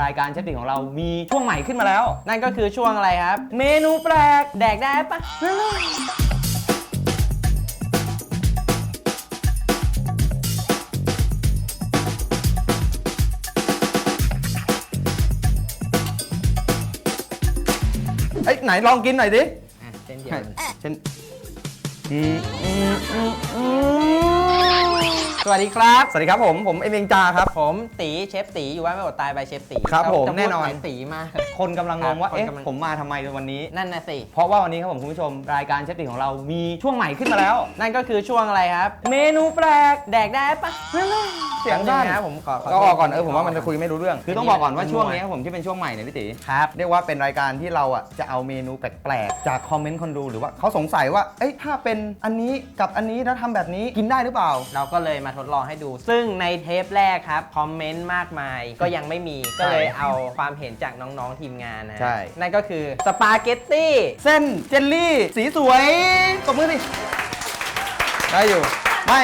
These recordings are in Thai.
รายการเชฟติ่งของเรามีช่วงใหม่ขึ้นมาแล้ว นั่นก็คือช่วงอะไรครับ เมนูแปลก แดกได้ปะเอ้ยไหนลองกินหน่อยดิ อะเส้นเดียวกันเช่นอืมอืมอืมอืม สวัสดีครับ สวัสดีครับผม ผมเอเมงจาครับ ผมตีเชฟตีอยู่ว่าไม่อดตายไปเชฟตีครับผมจะพูดแน่นอนหมายตีมาก คนกำลังงงว่า ครับคนเอ๊ะ กำลัง ผมมาทำไมวันนี้ นั่นนะสิ เพราะว่าวันนี้ครับผมคุณผู้ชมรายการเชฟติ่งของเรามีช่วงใหม่ขึ้นมาแล้ว นั่นก็คือช่วงอะไรครับ เมนูแปลก แดกได้ปะเสียงสั้น แป๊บนึนะผมขอขก็โทษออกก่อนเออผมว่ามันจะคุยไม่รู้เรื่อง คือต้องบอกก่อนว่าเป็นช่วงมวยนี้ผมที่เป็นช่วงใหม่เนี่ยพี่ตีครับ เรียกว่าเป็นรายการที่เราอะจะเอาเมนูแปลกๆจากคอมเมนต์คนดูหรือว่าเขาสงสัยว่าเอ้ยถ้าเป็นอันนี้กับอันนี้แล้วทำแบบนี้กินได้หรือเปล่า เราก็เลยมาทดลองให้ดู ซึ่งในเทปแรกครับคอมเมนต์มากมายก็ยังไม่มีก็เลยเอาความเห็นจากน้องๆทีมงานนะใช่ นั่นก็คือสปาเกตตี้เส้นเจลลี่ สีสวยตบมือสิได้อยู่ ไม่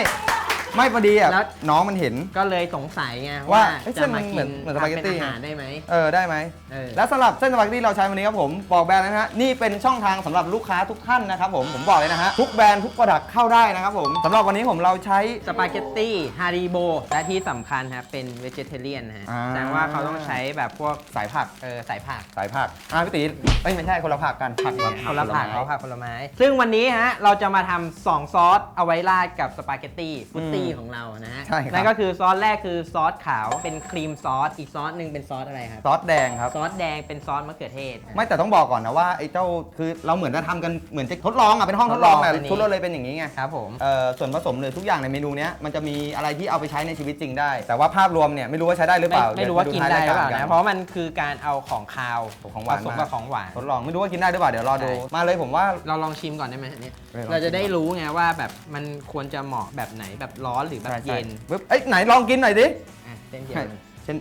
ไม่พอดีอะแล้ว น้องมันเห็น ก็เลยสงสัยไงว่าว่าเอ้ยจะมาเส้กินนมันเหมือนสปาเกตตี้ ทำเป็นอาหารได้ไหม เออได้ไหม เออ และสำหรับเส้นสปาเกตตี้เราใช้วันนี้ครับผมบอกแบรนด์นะฮะนี่เป็นช่องทางสำหรับลูกค้าทุกท่านนะครับผมผมบอกเลยนะฮะทุกแบรนด์ทุกโปรดักต์เข้าได้นะครับผมสำหรับวันนี้ผมเราใช้ สปาเกตตี้ฮาริโบและที่สำคัญครับเป็นเวจเทเรียนนะฮะอ่า แสดงว่าเขาต้องใช้แบบพวกสายผักเออสายผัก สายผักอะพี่ตีเอ้ยไม่ใช่คนละผักกันผักแบบคนละผักผเขาไม้ผักผลไม้ ซึ่งวันนี้ฮะเราจะมาทำสองซอสเอาไว้ราดกับสปาเกตตี้ฟุตตี้อืมของเรานะฮะใช่ครับ นั่นก็คือซอสแรกคือซอสขาวเป็นครีมซอสอีกซอสหนึ่งเป็นซอสอะไรครับ ซอสแดงครับ ซอสแดงเป็นซอสมะเขือเทศ ไม่แต่ต้องบอกก่อนนะว่าไอ้เจ้าคือเราเหมือนจะทำกันเหมือนจะทดลองอะเป็นห้องทดลองทดลองแต่อันนี้ ชุดเราเลยเป็นอย่างนี้ไงครับผม เอ่อส่วนผสมหรือทุกอย่างในเมนูเนี้ยมันจะมีอะไรที่เอาไปใช้ในชีวิตจริงได้ แต่ว่าภาพรวมเนี่ยไม่รู้ว่าใช้ได้หรือเปไม่ล่าไม่รู้ว่าเยกินท้ยได้หรือเปล่ากันะ เพราะมันคือการเอาของคาวของหวานผสมมากับของหวาน ทดลองไม่รู้ว่ากินได้หรือเปล่าเดี๋ยวรอดูใช่ มาเลยผมว่า เราลองชิมก่อนได้ไหมอันเนี้ยเออลองชิมเราจะได้รู้ไงว่าแบบมันควรจะเหมาะแบบไหนแบบร้อนหรือแบบเย็นใช่ปึ๊บเอ้ยไหนลองกินหน่อยดิอะเส้นเดียวกันเช่น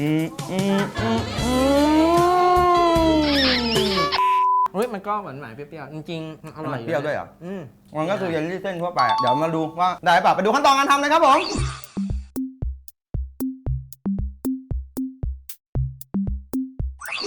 อืมอืมอืมอืมเฮ้ยมันก็หวานหวานๆเปรี้ยวๆจริงๆมันอร่อยมันเปรี้ยวด้วยเหรอ อืม มันก็คือเยลลี่เส้นทั่วไปอะเดี๋ยวมาดูว่าได้ป่ะไปดูขั้นตอนการทำเลยครับผม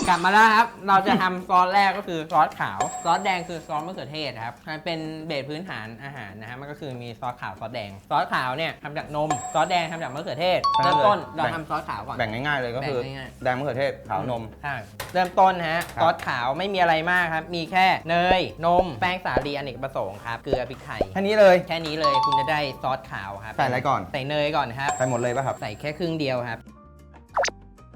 กลับมาแล้วครับ เราจะทำซอสแรกก็คือซอสขาว ซอสแดงคือซอสมะเขือเทศครับ มันเป็นเบสพื้นฐานอาหารนะฮะ มันก็คือมีซอสขาวซอสแดง ซอสขาวเนี่ยทำจากนม ซอสแดงทำจากมะเขือเทศแค่นั้เริ่นมเลยต้นเราแบ่งทำซอสขาวก่อน แบ่งง่ายๆเลยก็คือ แบ่งง่ายแดงมะเขือเทศขาวนม ใช่เริ่มต้นนะฮะ ครับ ซอสขาวไม่มีอะไรมากครับ มีแค่เนย นม แป้งสาลีอเนกประสงค์ครับ เกลือพริกไทย แค่นี้เลย แค่นี้เลยคุณจะได้ซอสขาวครับใส่อะไรก่อน ใส่เนยก่อนครับ ใส่หมดเลยป่ะครับ ใส่แค่ครึ่งเดียวครับ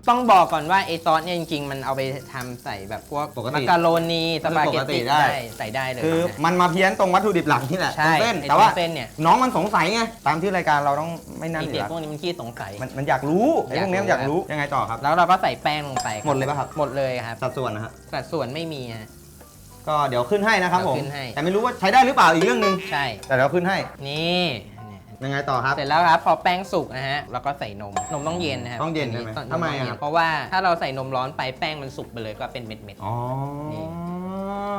ต้องบอกก่อนว่าไอซอสเนี่ยจริงๆ มันเอาไปทำใส่แบบพวกปกติมักกะโรนีสปาเกตปกติตี้ได้ได้ ใส่ได้เลยคือนะมันมาเพี้ยนตรงวัตถุดิบหลักนี่แหละใช่ตรงเส้นไอ้แต่ว่าเส้นเนี่ย น้องมันสงสัยไงตามที่รายการเราต้องไม่นั่นไออยู่เด็กแล้วพวกนี้มันขี้สงสัย มันมันอยากรู้ไอ้พวกเนี้ยมันอยากกอายรู้รู้ยังไงต่อครับ แล้วเราก็ใส่แป้งลงไปหมดเลยป่ะครับหมดเลยครับสัดส่วนนะฮะสัดส่วนไม่มีฮะ ก็เดี๋ยวขึ้นให้นะครับผมเดี๋ยวขึ้นให้ แต่ไม่รู้ว่าใช้ได้หรือเปล่าอีกเรื่องหนึ่งใช่ แต่เดี๋ยวขึ้นให้ นี่เนี่ ยยังไงต่อครับ เสร็จแล้วครับพอแป้งสุกนะฮะเราก็ใส่นมนมต้องเย็นนะครับต้องเย็นใช่ไหมต้องทำไมนอะเย็นเพราะว่าถ้าเราใส่นมร้อนไปแป้งมันสุกไปเลยก็เป็นเม็ดอ๋อนี่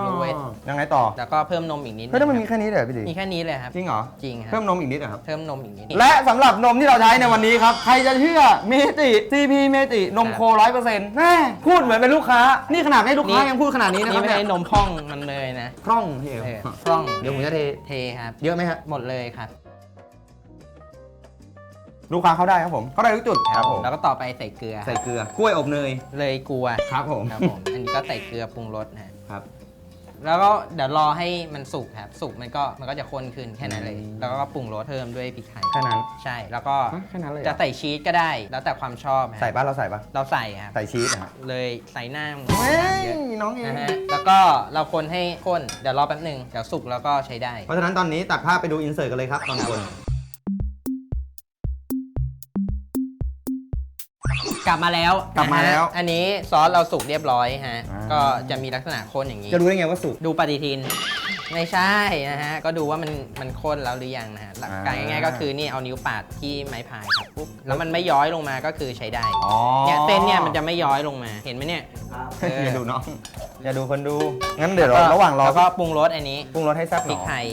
รู้ไว้ ยังไงต่อ ๆแล้วก็เพิ่มนมอีกนิดนึเฮ้ยแล้วมันมีงแค่นี้เลยเหรอพี่ดีมีแค่นี้เลยครับ จริงเหรอจริงครับ เพิ่มนมอีกนิดเหรอครับ เพิ่มนมอีกนิด และสำหรับนมที่เราใช้ในวันนี้ครับ ใครจะเชื่อเมติ CP เมตินมโคร้อยเปอร์เซ็นต์แม่พูดเหมือนเป็นลูกค้า นี่ขนาดไม่ลูกค้ายังพูดขนาดนี้นะคนี่รับไม่เนี่ใช่ยนมพ่องมันเลยนะคล่องเฮียเออพร่องเดี๋ยวผมจะเทเทครับ เยอะไหมครับหมดเลยครับ ลูกค้าเข้าได้ครับผมเข้าได้ทุกจุดครับผมแล้วก็ต่อไปใส่เกลือ ใส่เกลือกล้วยอบเนย เลยกลัวครับผม ครับผม อันนี้ก็ใส่เกลือปรุงรสนะฮะครับ แล้วก็เดี๋ยวรอให้มันสุกครับ สุกมันก็มันก็จะข้นขึ้นแค่นั้นเลยอืมแล้วก็ปรุงรสเพิ่มด้วยพริกไทยแค่นั้น ใช่ แล้วก็ฮะแค่นั้นเลยเหรอ จะใส่ชีสก็ได้ แล้วแต่ความชอบฮะใส่ป่ะเราใส่ป่ะเราใส่ครับ ใส่ชีสนะฮะเลยใส่หน้าเฮ้ยเยอะน้องเองนะฮะ แล้วก็เราคนให้ข้น เดี๋ยวรอแป๊บหนึ่งเดี๋ยวสุกแล้วก็ใช้ได้ เพราะฉะนั้นตอนนี้ตัดภาพไปดูอินเสิร์ตกันเลยครับตอนบน กลับมาแล้วกลับมาแล้ว นะฮะอันนี้ซอสเราสุกเรียบร้อยฮะ อ่า ก็จะมีลักษณะข้นอย่างนี้ จะรู้ได้ไงว่าสุก ดูปฏิทิน ไม่ใช่นะฮะ ก็ดูว่ามันมันข้นแล้วหรือยังนะฮะหลักการอ่า ง่ายๆก็คือนี่เอานิ้วปาดที่ไม้พายครับปุ๊บแล้วมันไม่ย้อยลงมาก็คือใช้ได้อ๋อเนี่ยเส้นเนี่ยมันจะไม่ย้อยลงมาเห็นไหมเนี่ยเอออย่าดูน้องอย่าดูคนดูงั้นเดี๋ยวเราระหว่างรอแล้วก็ปรุงรสอันนี้ปรุงรสให้แซ่บพหริน่กอไทย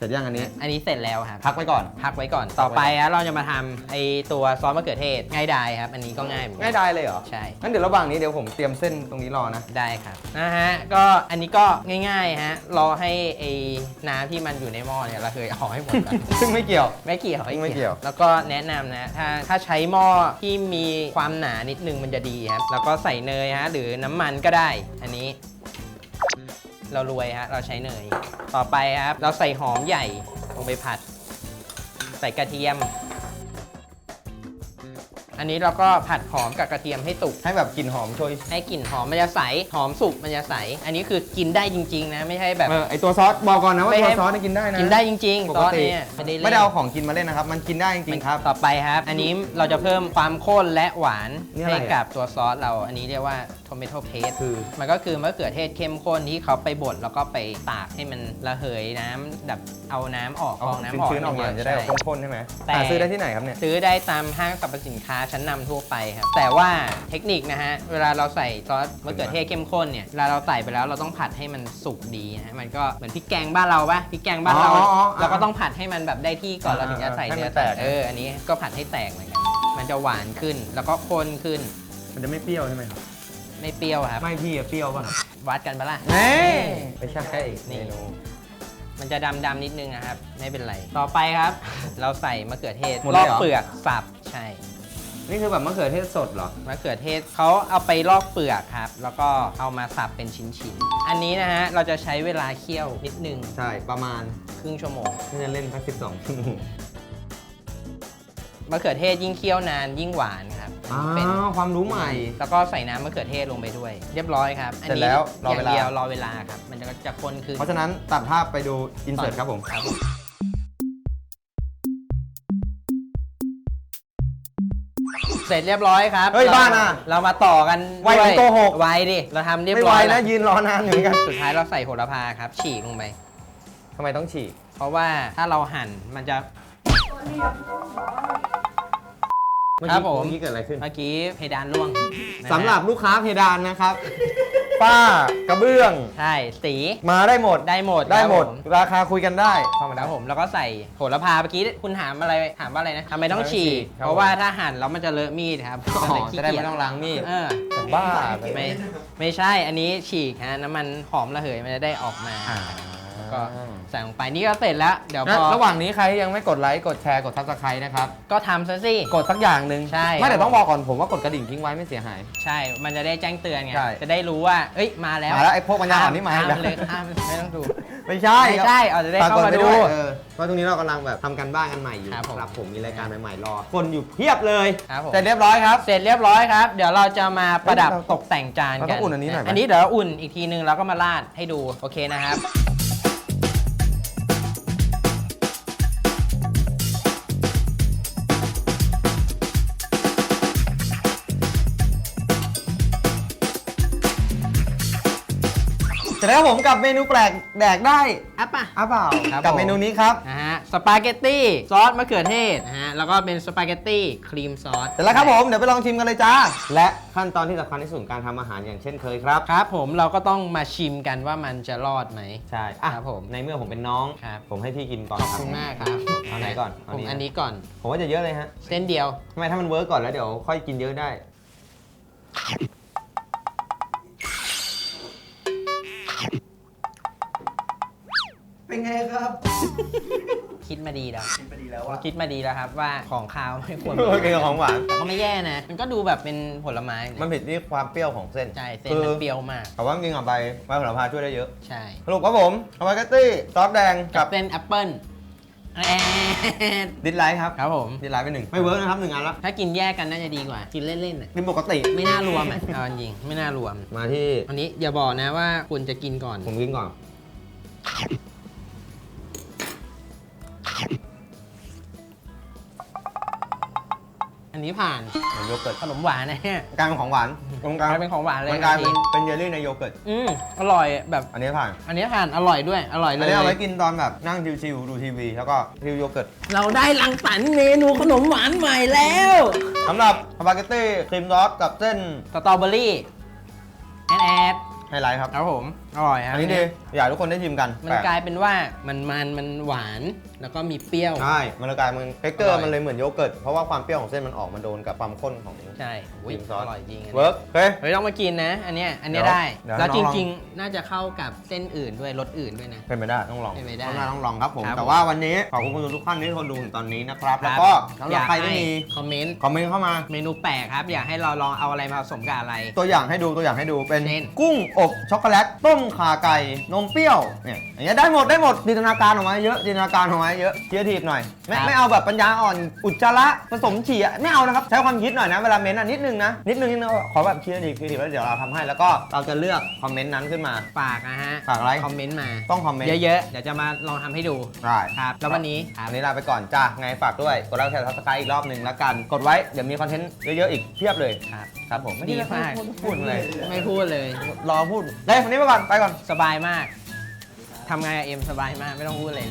เสร็จยังอันนี้ อันนี้เสร็จแล้วครับ พักไว้ก่อน พักไว้ก่อน ต่อไปฮะเราจะมาทำไอตัวซอสมะเขือเทศง่ายดายครับ อันนี้ก็ง่ายเหมือนกันง่ายได้เลยเหรอใช่ งั้นเดี๋ยวระหว่างนี้เดี๋ยวผมเตรียมเส้นตรงนี้รอนะ ได้ครับนะฮะ ก็อันนี้ก็ง่ายๆฮะ รอให้ไอ้น้ำที่มันอยู่ในหม้อเนี่ยเราเคยเอาให้หมดก่อน ซึ่งไม่เกี่ยว ไม่เกี่ยวไม่เกี่ยว แล้วก็แนะนำนะ ถ้าถ้าใช้หม้อที่มีความหนานิดนึงมันจะดีครับ แล้วก็ใส่เนยฮะหรือน้ำมันก็ได้ อันนี้ เรารวยฮะ เราใช้เนย ต่อไปครับ เราใส่หอมใหญ่ลงไปผัด ใส่กระเทียม อันนี้เราก็ผัดหอมกับกระเทียมให้สุก ให้แบบกลิ่นหอมโชยให้กลิ่นหอมมันจะใส หอมสุกมันจะใส อันนี้คือกินได้จริง ๆ นะ ไม่ใช่แบบ เออไอตัวซอสบอกก่อนนะว่าไม่ตัวให้ซอสเนี่ยกินได้นะ กินได้จริงปๆซกอสติเนี่ยไม่ได้เล่น ไม่ได้เอาของกินมาเล่นนะครับ มันกินได้จริงๆครับ ต่อไปครับ อันนี้เราจะเพิ่มความข้นและหวานนี่อะไรให้อะ กับตัวซอสเรา อันนี้เรียกว่า tomato paste คือ มันก็คือมะเขือเทศเข้มข้นที่เขาไปบดแล้วก็ไปตากให้มันระเหยน้ำแบบเอาน้ำออกเอากรองน้ำออกชื้นๆออกมาเยจะได้ใช่แบบข้นๆใช่ไหมแต่ หาซื้อได้ที่ไหนครับเนี่ย ซื้อได้ตามห้างสรรพสินค้าชั้นนำทั่วไปครับ แต่ว่าเทคนิคนะฮะ เวลาเราใส่ซอสมะเขือเทศเข้มข้นเนี่ยเวลาเราใส่ไปแล้วเราต้องผัดให้มันสุกดีนะฮะมันก็เหมือนพริกแกงบ้านเราปะพริกแกงบ้านเราอ๋ออ๋ออ๋อเราก็ต้องผัดให้มันแบบได้ที่ก่อนเราถึงจะใส่ให้มันเนื้อแตก เอออันนี้ก็ผัดให้แตกเหมือนกันมันจะหวานขึ้นแล้วก็ข้นขึ้น มันจะไม่เปรี้ยวใช่ไหมครับ ไม่เปรี้ยวครับ ไม่พี่อะเปรี้ยวป่ะครับวัดกันปะล่ะเน่ไม่ใช่นี่เมนูมันจะดำๆนิดนึงนะครับ ไม่เป็นไร ต่อไปครับ เราใส่มะเขือเทศหมดลเลอยกเหรอ เปลือกสับใช่ นี่คือแบบมะเขือเทศสดเหรอ มะเขือเทศเขาเอาไปลอกเปลือกครับ แล้วก็เอามาสับเป็นชิ้นๆ อันนี้นะฮะ เราจะใช้เวลาเคี่ยวนิดนึงใช่ประมาณครึ่งชั่วโมง น่าจะเล่นแค่สิบสองชั่วโมงมะเขือเทศยิ่งเคี่ยวนานยิ่งหวานครับ อันอ้านี้เป็นวความรู้ใหม่ แล้วก็ใส่น้ำมะเขือเทศลงไปด้วย เรียบร้อยครับอันเสร็จนี้แล้วรออเวย่างลา เดียวรอเวลาครับ มันจะจะข้นขึ้นเพราะฉะนั้นตัดภาพไปดูอินเสิร์ตครับผม ครับผมเสร็จเรียบร้อยครับเฮ้ยรบ้าน่ะเรามาต่อกันไวเหมือนด้วยโกหก ไวดิเราทำเรียบไม่ร้ไหวอยนะแล้วยืนรอนานอยู่เหมือนกันสุดท้ายเราใส่โหระพาครับฉีกลงไป ทำไมต้องฉีกเพราะว่าถ้าเราหั่นมันจะ เมื่อครักี้บผม เมื่อกี้เกิดอะไรขึ้น เมื่อกี้เพดานร่วงนะฮะสำหรับลูกค้าเพดานนะครับฝ้ากระเบื้อง ใช่สีมาได้หมด ได้หมดได้หมด ครับผราคาคุยกันได้ครับผมแล้วก็ใส่โหระพาเมื่อกี้คุณถามอะไรถามว่าอะไรนะทำไมต้องฉีกครับเพราะว่าถ้าหั่นแล้วมันจะเลอะมีดครับอ๋อก็เลยขี้จะได้เกียไม่ต้องล้างมีดเออบ้าไม่ไม่ใช่อันนี้ฉีกฮะน้ำมันหอมระเหยมันจะได้ออกมา อ่า ก็ใส่ลงไปนี่ก็เสร็จแล้ว เดี๋ยวพนะอระหว่างนี้ใครยังไม่กดไลค์กดแชร์กดซับสไครต์นะครับ ก็ทำซะสิ กดสักอย่างหนึ่งใช่ ไม่แต่ครับต้องบอกก่อนผมว่ากดกระดิ่งทิ้งไว้ไม่เสียหาย ใช่ มันจะได้แจ้งเตือนไง ใช่ จะได้รู้ว่า เอ้ย มาแล้วมาแล้วไอ้พวกปัญญาอ่อนนี่มาข้ามแล้วเลยข้ามไม่ต้องดู ไม่ใช่ ไม่ใช่ เอาจะได้ฝากเข้ากดมาไปดู ด้วยเออเพราะตรงนี้เรากำลังแบบทำกันบ้านกันใหม่อยู่ครับผม ครับผมมีรายการใหม่ๆรอ คนอยู่เพียบเลย ครับผมแต่เรียบร้อยครับ เสร็จเรียบร้อยครับ เดี๋ยวเราจะมาประดับเฮ้ยเราตกแต่งจานเรากัต้อนงอุ่นอันนี้หน่อยไหม อันนี้เดี๋ยวเราอุ่นอีกทีนึงแล้วก็มาราดให้ดู โอเคนะครับ เสร็จแล้วครับผมกับเมนูแปลกแดกได้อะป่ะ อ้าเปล่าครับกับผม เมนูนี้ครับนะฮะสปาเกตตี้ซอสมะเขือเทศนะฮะแล้วก็เป็นสปาเกตตี้ครีมซอสเสร็จแล้วครับผมเดี๋ยวไปลองชิมกันเลยจ้าและขั้นตอนที่สำคัญที่สุดของการทำอาหารอย่างเช่นเคยครับ ครับผมเราก็ต้องมาชิมกันว่ามันจะรอดไหม ใช่อะครับผมในเมื่อผมเป็นน้อง ครับ ผมให้พี่กินก่อนขอบคุณมากครับเอาไหนก่อนเอาผมนี้อันนี้ก่อนผมว่าจะเยอะเลยฮะ เส้นเดียว ทำไมถ้ามันเวิร์กก่อนแล้วเดี๋ยวค่อยกินเยอะได้ เป็นไงครับ คิดมาดีแล้วคิดไปดีแล้วอะคิดมาดีแล้วครับว่าของคาวไม่ควรโอเคของหวาน แต่ก็ไม่แย่นะ มันก็ดูแบบเป็นผลไม้นะมันผิดที่ความเปรี้ยวของเส้นใช่เส้นมันเปรี้ยวมาก แต่ว่าจริงๆอะใบใบโหระพาช่วยได้เยอะ ใช่สรุปครับผมสปาเกตตี้ซอสแดงกักับบเส้นแอปเปิ้ลแอดดิสไลท์ครับครับผม ดิสไลท์ไปหนึ่งไม่เวิร์กนะครับหนึ่งอันละถ้ากินแยกกันน่าจะดีกว่า กินเล่นๆน่ะกินปกติ ไม่น่ารวมอะเอาจริงๆไม่น่ารวม มาที่อันนี้อย่าบอกนะว่าคุณจะกินก่อน ผมกินก่อน อันนี้ผ่านเหมือนโยเกิร์ตขนมหวานนะเนี่ยกลายเป็นของหวานตรงกลางกลายเป็นของหวานเลยมันกลายเป็นทันทีเป็นเยลลี่ในโยเกิร์ตอืมอร่อยแบบอันนี้ผ่าน อันนี้ผ่านอร่อยด้วยอร่อยเลอันยนี้เอาไว้กินตอนแบบนั่งชิวๆดูทีวีแล้วก็ริวโยเกิร์ตเราได้รังสรรค์เมนูขนมหวานใหม่แล้ว สำหรับสปาเกตตี้ครีมซอสกับเส้นสตรอเบอรี่แอนแอดไฮไลท์ครับ ครับผมอร่อยครับอันนี้ดีอยากให้ทุกคนได้ชิมกันมันแปลกกลายเป็นว่ามันมันมันหวานแล้วก็มีเปรี้ยว ใช่ มันเลยกลายมันเทคเกออร่ร์อยมันเลยเหมือนโยเกิร์ตเพราะว่าความเปรี้ยวของเส้นมันออกมาโดนกับความข้นของ ใช่อุ๊ยครีมซอส อร่อยจริงอันนี้เวิร์กเฮ้ย เฮ้ยต้องมากินนะ อันเนี้ยอันเนี้ยเดี๋ยวได้เดี๋ยวแล้วน้จองลอง ริง ๆ น่าจะเข้ากับเส้นอื่นด้วยรสอื่นด้วยนะ เป็นไปได้ต้องลองเป็นไปได้ต้องน่าต้องลองครับผม ครับ แต่ว่าวันนี้ขอบคุณทุกท่านที่คนดูถึงตอนนี้นะครับคแล้วรับก็สำหอรับยากใครที่ให้มีคอมเมนต์คอมเมนต์เข้ามา เมนูแปลกครับ อยากให้เราลองเอาอะไรมาผสมกับอะไร ตัวอย่างให้ดูตัวอย่างให้ดูเป็นเช่น กุ้งอบช็อกโกแลตต้มข่าไก่ นมเปรี้ยว เนี่ย อย่างเงี้ยได้หมดได้หมดจินตนาการออกมาเยอะจินตนาการออกมาเยอะเคียทีฟหน่อย ไม่ครับ ไม่เอาแบบปัญญาอ่อน อุจจาระผสมฉี่อะไม่เอานะครับ ใช้ความคิดหน่อยนะ เวลาเม้นต์อะนิดนึงนะ นิดนึงนิดนึงขอแบบเคียทีฟเคียทีฟแล้วเดี๋ยวเราทำให้ แล้วก็เราจะเลือกคอมเมนต์นั้นขึ้นมา ฝากนะฮะ ฝากอะไร คอมเมนต์มา ต้องคอมเมนต์เยอะๆ เดี๋ยวจะมาลองทำให้ดู ได้ ครับ แล้ววันนี้ครับอันนี้ลาไปก่อนจ้าไงฝากด้วย กดไลค์กดแชร์ซับสไครต์อีกรอบหนึ่งแล้วกัน กดไว้ เดี๋ยวมีคอนเทนต์เยอะๆ อีกเพียบเลย ครับ ครับผมดีมากพูดพูดเลย ไม่พูดเลย รอพูดเลยวันนี้ไปก่อนไปก่อน สบายมากทำงานกับเอ็มสบายมากไม่ต้องพูดเลย